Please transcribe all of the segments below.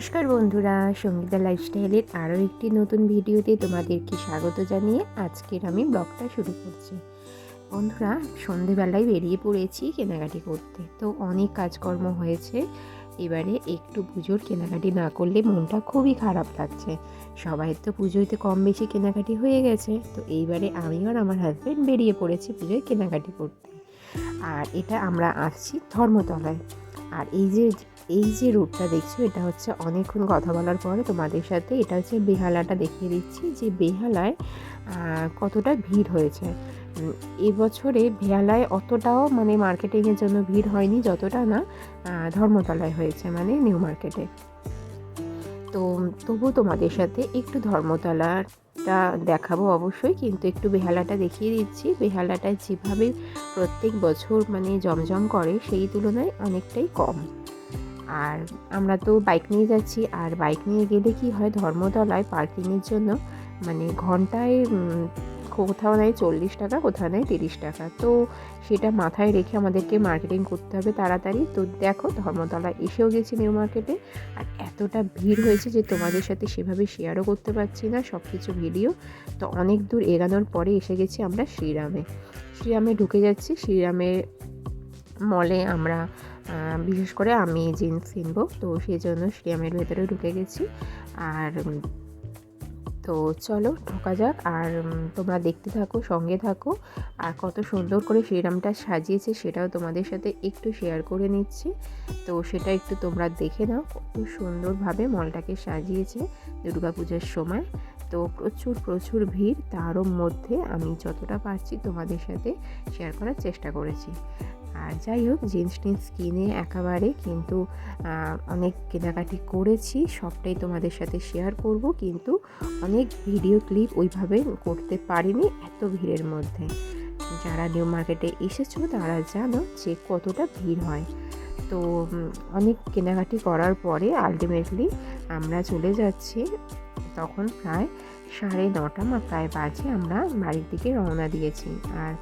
নমস্কার বন্ধুরা, সঙ্গীতা লাইফস্টাইলের আরও একটি নতুন ভিডিওতে তোমাদেরকে স্বাগত জানিয়ে আজকের আমি ব্লগটা শুরু করছি। বন্ধুরা, সন্ধেবেলায় বেরিয়ে পড়েছি কেনাকাটি করতে। তো অনেক কাজকর্ম হয়েছে, এবারে একটু পুজোর কেনাকাটি না করলে মনটা খুবই খারাপ লাগছে। সবাই তো পুজোতে কম বেশি কেনাকাটি হয়ে গেছে, তো এইবারে আমি আর আমার হাজব্যান্ড বেরিয়ে পড়েছি পুজোয় কেনাকাটি করতে। আর এটা আমরা আসছি ধর্মতলায়। আর এই যে এই যে রুটটা দেখছ, এটা হচ্ছে অনেকক্ষণ কথা বলার পরে তোমাদের সাথে এটা হচ্ছে বেহালাটা দেখিয়ে দিচ্ছি যে বেহালায় কতটা ভিড় হয়েছে। এবছরে বেহালায় অতটাও মানে মার্কেটিংয়ের জন্য ভিড় হয়নি, যতটা না ধর্মতলায় হয়েছে মানে নিউ মার্কেটে তো তবু তোমাদের সাথে একটু ধর্মতলাটা দেখাবো অবশ্যই, কিন্তু একটু বেহালাটা দেখিয়ে দিচ্ছি। বেহালাটা যেভাবে প্রত্যেক বছর মানে জমজম করে, সেই তুলনায় অনেকটাই কম। আর আমরা তো বাইক নিয়ে যাচ্ছি, আর বাইক নিয়ে গেলে কি হয় ধর্মতলায় পার্কিংয়ের জন্য মানে ঘন্টায় কোথাও নেয় চল্লিশ টাকা, কোথাও নেয় তিরিশ টাকা। তো সেটা মাথায় রেখে আমাদেরকে মার্কেটিং করতে হবে তাড়াতাড়ি। তো দেখো ধর্মতলা এসেও গেছি নিউ মার্কেটে আর এতটা ভিড় হয়েছে যে তোমাদের সাথে সেভাবে শেয়ারও করতে পারছি না সব কিছু ভিডিও তো অনেক দূর এগানোর পরে এসে গেছি আমরা শ্রীরামে। শ্রীরামে ঢুকে যাচ্ছি শ্রীরামের মলে আমরা বিশেষ করে আমি জিন্স কিনবো। তো সেই জন্য শ্রীরামের ভেতরে ঢুকে গেছি। আর তো চলো ঢোকা যাক আর তোমরা দেখতে থাকো, সঙ্গে থাকো। আর কত সুন্দর করে শ্রীরামটা সাজিয়েছে সেটাও তোমাদের সাথে একটু শেয়ার করে নিচ্ছি। তো সেটা একটু তোমরা দেখে নাও, কত সুন্দরভাবে মলটাকে সাজিয়েছে দুর্গাপূজার সময়। তো প্রচুর প্রচুর ভিড়, তারও মধ্যে আমি যতটা পারছি তোমাদের সাথে শেয়ার করার চেষ্টা করেছি। আর যাই হোক, জিন্স টিন্স কিনে একেবারে কিন্তু অনেক কেনাকাটি করেছি। সবটাই তোমাদের সাথে শেয়ার করব, কিন্তু অনেক ভিডিও ক্লিপ ওইভাবে করতে পারিনি এত ভিড়ের মধ্যে। যারা নিউ মার্কেটে এসেছ, তারা জানো যে কতটা ভিড় হয়। তো অনেক কেনাকাটি করার পরে আলটিমেটলি আমরা চলে যাচ্ছি। তখন প্রায় সাড়ে নটা প্রায় বাজে আমরা বাড়ির দিকে রওনা দিয়েছি। আর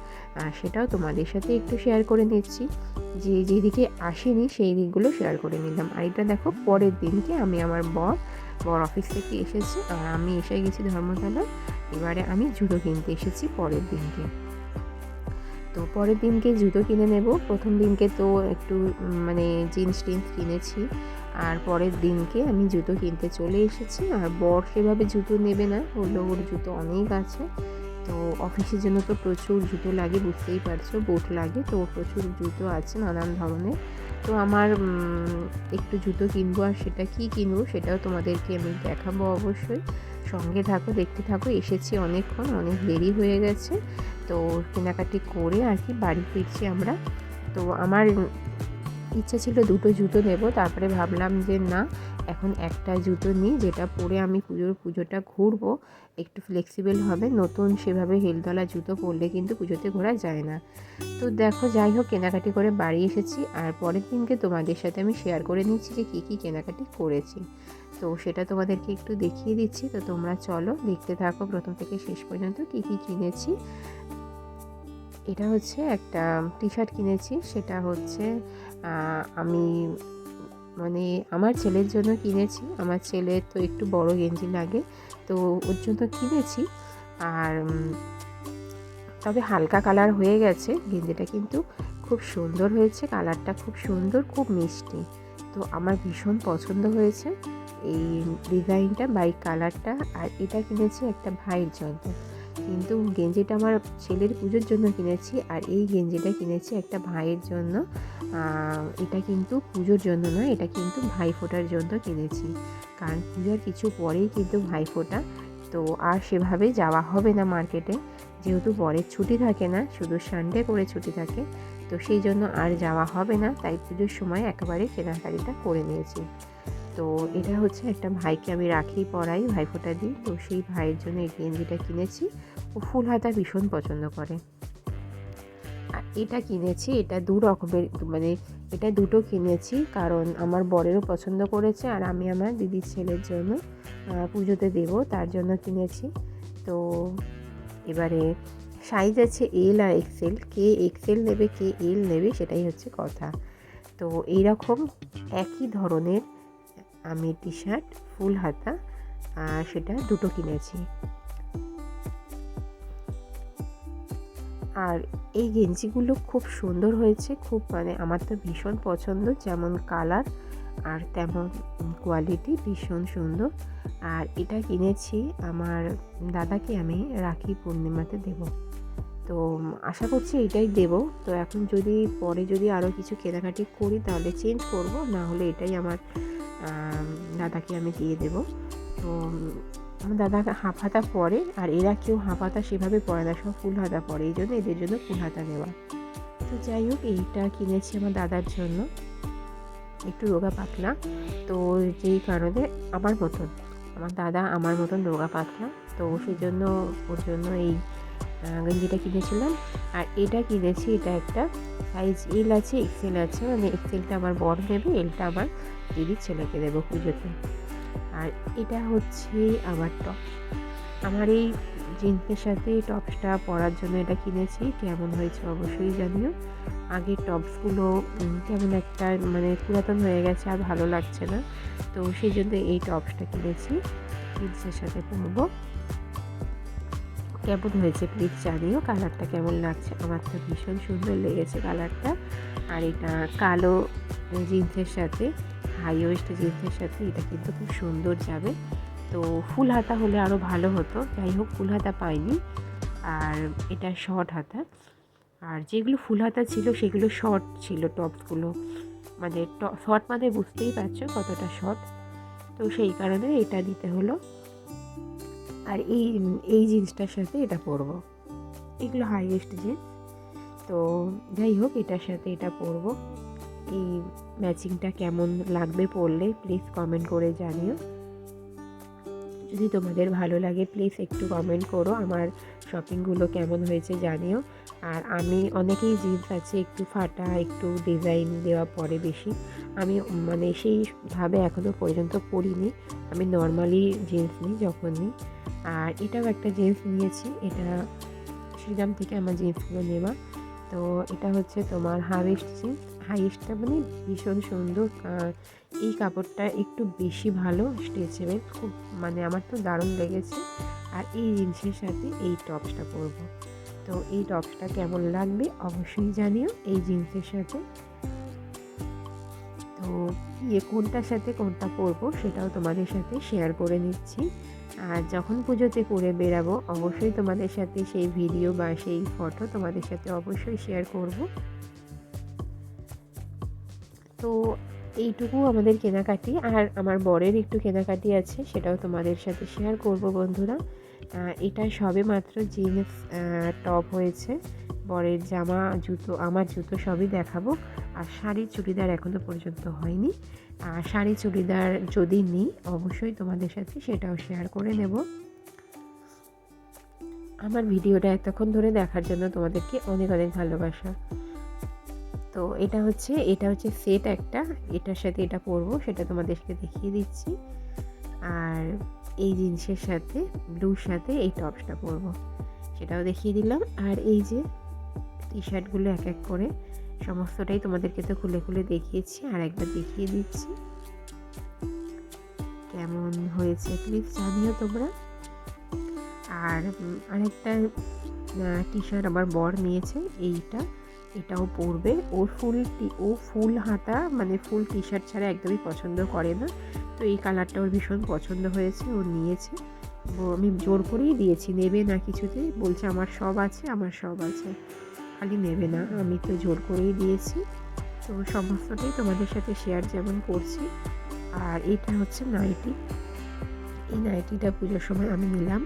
সেটাও তোমাদের সাথে একটু শেয়ার করে নিচ্ছি। যে যেদিকে আসেনি সেই দিকগুলো শেয়ার করে নিলাম। আর এটা দেখো, পরের দিনকে আমি আমার বর বর অফিস থেকে এসেছি আর আমি এসে গেছি ধর্মতলা। এবারে আমি জুতো কিনতে এসেছি পরের দিনকে। তো পরের দিনকে জুতো কিনে নেব। প্রথম দিনকে তো একটু মানে জিন্স টিন্স কিনেছি। আর পরের দিনকে আমি জুতো কিনতে চলে এসেছি। আর বর সেভাবে জুতো নেবে না। হলো ওর জুতো অনেক আছে। তো অফিসের জন্য তো প্রচুর জুতো লাগে, বুঝতেই পারছ বুট লাগে, তো প্রচুর জুতো আছে নানান ধরনের। তো আমার একটু জুতো কিনবো আর সেটা কি কিনবো সেটাও তোমাদেরকে আমি দেখাবো অবশ্যই। সঙ্গে থাকো, দেখতে থাকো, এসেছি অনেকক্ষণ, অনেক দেরি হয়ে গেছে। তো কেনাকাটি করে আর কি বাড়ি ফিরছি আমরা। তো আমার ইচ্ছা ছিল দুটো জুতো নেব, তারপরে ভাবলাম যে না এখন একটা জুতো নিই, যেটা পরে আমি পুজোর পুজোটা ঘুরবো। একটু ফ্লেক্সিবল হবে, নতুন সেভাবে হেলতলা জুতো পরলে কিন্তু পুজোতে ঘোরা যায় না। তো দেখো, যাই হোক, কেনাকাটি করে বাড়ি এসেছি, আর পরের দিনকে তোমাদের সাথে আমি শেয়ার করে নিচ্ছি যে কী কী কেনাকাটি করেছি। তো সেটা তোমাদেরকে একটু দেখিয়ে দিচ্ছি। তো তোমরা চলো, দেখতে থাকো, প্রথম থেকে শেষ পর্যন্ত কী কী কিনেছি। এটা হচ্ছে একটা টি শার্ট কিনেছি, সেটা হচ্ছে আমি মানে আমার ছেলের জন্য কিনেছি। আমার ছেলের তো একটু বড় গেঞ্জি লাগে, তো ওর জন্য কিনেছি। আর তবে হালকা কালার হয়ে গেছে। গেঞ্জিটা কিন্তু খুব সুন্দর হয়েছে, কালারটা খুব সুন্দর, খুব মিষ্টি। তো আমার ভীষণ পছন্দ হয়েছে। এই ডিজাইনটা বাই কালারটা, আর এটা কিনেছি একটা ভাইয়ের জন্য। কিন্তু গেঞ্জিটা আমার ছেলের পুজোর জন্য কিনেছি আর এই গেঞ্জিটা কিনেছি একটা ভাইয়ের জন্য। এটা কিন্তু পুজোর জন্য নয় এটা কিন্তু ভাই ফোটার জন্য কিনেছি। কারণ পুজোর কিছু পরেই কিন্তু ভাই ফোটা। তো আর সেভাবে যাওয়া হবে না মার্কেটে। যেহেতু পরের ছুটি থাকে না, শুধু সানডে করে ছুটি থাকে। তো সেই জন্য আর যাওয়া হবে না, তাই পুজোর সময় একেবারে কেনাকাটিটা করে নিয়েছি। তো এটা হচ্ছে একটা ভাইকে আমি রাখি পরাই, ভাইফোঁটা দিই। তো সেই ভাইয়ের জন্য এই গেঞ্জিটা কিনেছি। ও ফুল হাতা ভীষণ পছন্দ করে। আর এটা কিনেছি, এটা দু রকমের মানে এটা দুটো কিনেছি কারণ আমার বরেরও পছন্দ করেছে আর আমি আমার দিদির ছেলের জন্য পুজোতে দেবো, তার জন্য কিনেছি। তো এবারে সাইজ আছে এল আর এক্সেল কে এক্সেল নেবে, কে এল নেবে সেটাই হচ্ছে কথা। তো এই রকম একই ধরনের আমি টি শার্ট ফুল হাতা, আর সেটা দুটো কিনেছি। আর এই গেঞ্জিগুলো খুব সুন্দর হয়েছে, খুব মানে আমার তো ভীষণ পছন্দ, যেমন কালার আর তেমন কোয়ালিটি ভীষণ সুন্দর। আর এটা কিনেছি আমার দাদাকে আমি রাখি পূর্ণিমাতে দেব। তো আশা করছি এটাই দেব। তো এখন যদি পরে যদি আরও কিছু কেনাকাটি করি তাহলে চেঞ্জ করব, না হলে এটাই আমার দাদাকে আমি দিয়ে দেব। তো আমার দাদা হাফ হাতা পরে আর এরা কেউ হাফ হাতা সেভাবে পরে না, সব ফুল হাতা পরে। এই জন্য এদের জন্য ফুল হাতা নেওয়া তো যাই হোক, এইটা কিনেছি আমার দাদার জন্য। একটু রোগা পাতলা। তো যেই কারণে আমার মতন, আমার দাদা আমার মতন রোগা পাতলা। তো সেই জন্য ওর জন্য এই গেঞ্জিটা কিনেছিলাম। আর এটা কিনেছি, এটা একটা সাইজ এল আছে এক্সেল আছে। মানে এক্সেলটা আমার বড় নেবে এলটা আমার দিদির ছেলেকে দেবো পুজোতে। আর এটা হচ্ছে আমার টপ আমার এই জিন্সের সাথে টপসটা পরার জন্য এটা কিনেছি, কেমন হয়েছে অবশ্যই জানিও। আগের টপসগুলো কেমন একটা মানে পুরাতন হয়ে গেছে আর ভালো লাগছে না। তো সেই জন্য এই টপসটা কিনেছি, জিন্সের সাথে পরবো। কেমন হয়েছে প্লিজ জানিও। কালারটা কেমন লাগছে? আমার তো ভীষণ সুন্দর লেগেছে কালারটা আর এটা কালো জিন্সের সাথে হাই ওয়েস্ট জিন্সের সাথে এটা কিন্তু খুব সুন্দর যাবে। তো ফুল হাতা হলে আরও ভালো হতো। যাই হোক, ফুল হাতা পাইনি। আর এটা শর্ট হাতা। আর যেগুলো ফুল হাতা ছিল, সেগুলো শর্ট ছিল টপসগুলো। মানে শর্ট মানে বুঝতেই পারছ কতটা শর্ট তো সেই কারণে এটা দিতে হলো। আর এই এই জিন্সটার সাথে এটা পরবো। এগুলো হাইয়েস্ট জিন্স তো যাই হোক, এটার সাথে এটা পরবো। এই ম্যাচিংটা কেমন লাগবে পরলে প্লিজ কমেন্ট করে জানিও। যদি তোমাদের ভালো লাগে প্লিজ একটু কমেন্ট করো আমার শপিংগুলো কেমন হয়েছে জানিও। আর আমি অনেকেই জিন্স আছে, একটু ফাটা, একটু ডিজাইন দেওয়া পরে বেশি। আমি মানে সেইভাবে এখনও পর্যন্ত পরিনি। আমি নর্মালি জিন্স নিই, যখন নিই। আর এটাও একটা জিন্স নিয়েছি, এটা শ্রীরাম থেকে আমার জিন্সগুলো নেওয়া। তো এটা হচ্ছে তোমার হাইস্ট জিন্স হাইস্টটা মানে ভীষণ সুন্দর। এই কাপড়টা একটু বেশি ভালো স্ট্রেচেবল খুব মানে আমার তো দারুণ লেগেছে। আর এই জিন্সের সাথে এই টপসটা পরবো। তো এই টপসটা কেমন লাগবে অবশ্যই জানিও এই জিন্সের সাথে। তো ইয়ে কোনটার সাথে কোনটা পরবো সেটাও তোমাদের সাথে শেয়ার করে নিচ্ছি। আর যখন পুজোতে করে বেরাবো অবশ্যই তোমাদের সাথে সেই ভিডিও বা সেই ফটো তোমাদের সাথে অবশ্যই শেয়ার করব। তো এইটুকু আমাদের কেনাকাটি। আর আমার বরের একটু কেনাকাটি আছে, সেটাও তোমাদের সাথে শেয়ার করব বন্ধুরা। এটা সবে মাত্র জিন্স টপ হয়েছে। বরের জামা, জুতো, আমার জুতো সবই দেখাবো। আর শাড়ি চুড়িদার এখনও পর্যন্ত হয়নি। আর শাড়ি চুড়িদার যদি নিই, অবশ্যই তোমাদের সাথে সেটাও শেয়ার করে নেব। আমার ভিডিওটা এতক্ষণ ধরে দেখার জন্য তোমাদেরকে অনেক অনেক ভালোবাসা। তো এটা হচ্ছে এটা হচ্ছে সেট একটা। এটার সাথে এটা পরবো, সেটা তোমাদেরকে দেখিয়ে দিচ্ছি। আর এই জিন্সের সাথে ব্লুর সাথে এই টপসটা পরবো। সেটাও দেখিয়ে দিলাম। আর এই যে টি শার্টগুলো এক এক করে, সমস্তটাই তোমাদেরকে তো খুলে খুলে দেখিয়েছি, আর একবার দেখিয়ে দিচ্ছি। কেমন হয়েছে প্লিজ জানিও তোমরা। আর আরেকটা টি শার্ট আমার বর নিয়েছে, এইটা। এটাও পরবে। ওর ফুল ও ফুল হাতা মানে ফুল টি শার্ট ছাড়া একদমই পছন্দ করে না। তো এই কালারটা ওর ভীষণ পছন্দ হয়েছে, ও নিয়েছে। আমি জোর করেই দিয়েছি, নেবে না কিছুতে। বলছে, আমার সব আছে, আমার সব আছে। খালি নেবে না, আমি তো জোর করেই দিয়েছি। তো সমস্তটাই তোমাদের সাথে শেয়ার যেমন করছি। আর এটা হচ্ছে নাইটি। এই নাইটিটা পুজোর সময় আমি নিলাম।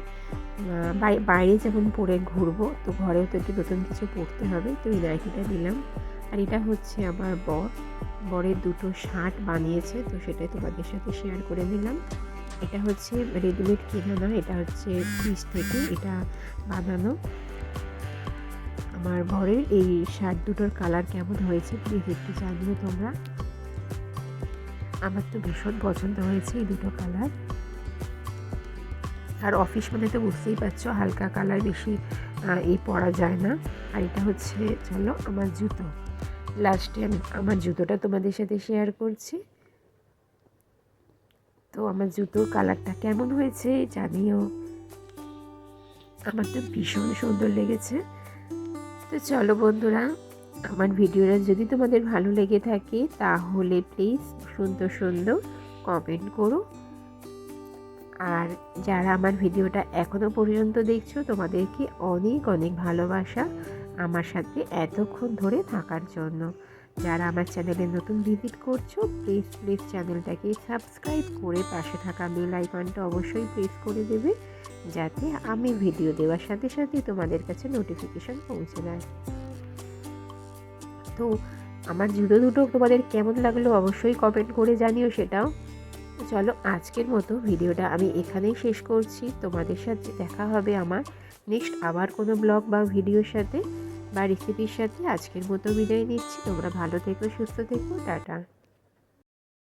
বাইরে যেমন পরে ঘুরবো, তো ঘরেও তো একটু নতুন কিছু পরতে হবে, তো এই নাইটিটা নিলাম। আর এটা হচ্ছে আমার বর। বরের দুটো শার্ট বানিয়েছে, তো সেটাই তোমাদের সাথে শেয়ার করে নিলাম। এটা হচ্ছে রেডিমেড কেনা না এটা হচ্ছে পিস থেকে, এটা বানানো। আমার বরের এই শার্ট দুটোর কালার কেমন হয়েছে প্লিজ একটু জানিও তোমরা। আমার তো ভীষণ পছন্দ হয়েছে এই দুটো কালার। আর অফিস মানে তো বুঝতেই পারছ, হালকা কালার বেশি এই পরা যায় না। আর এটা হচ্ছে, চলো আমার জুতো। লাস্টে আমি, আমার জুতোটা তোমাদের সাথে শেয়ার করছি। তো আমার জুতোর কালারটা কেমন হয়েছে জানিও। আমার তো ভীষণ সুন্দর লেগেছে। তো চলো বন্ধুরা, আমার ভিডিওটা যদি তোমাদের ভালো লেগে থাকে, তাহলে প্লিজ সুন্দর সুন্দর কমেন্ট করো। আর যারা আমার ভিডিওটা এখনও পর্যন্ত দেখছ, তোমাদেরকে অনেক অনেক ভালোবাসা আমার সাথে এতক্ষণ ধরে থাকার জন্য। যারা আমার চ্যানেলে নতুন ভিজিট করছ প্লিজ প্লিজ চ্যানেলটাকে সাবস্ক্রাইব করে পাশে থাকা বেল আইকনটা অবশ্যই প্রেস করে দেবে, যাতে আমি ভিডিও দেওয়ার সাথে সাথে তোমাদের কাছে নোটিফিকেশন পৌঁছে যায়। তো আমার জুতো দুটো তোমাদের কেমন লাগল অবশ্যই কমেন্ট করে জানিও সেটাও। চলো আজকের মতো ভিডিওটা আমি এখানেই শেষ করছি। তোমাদের সাথে দেখা হবে আমার নেক্সট আবার কোনো ব্লগ বা ভিডিওর সাথে বা রেসিপির সাথে। আজকের মতো বিদায় নিচ্ছি। তোমরা ভালো থেকো, সুস্থ থেকো, টাটা।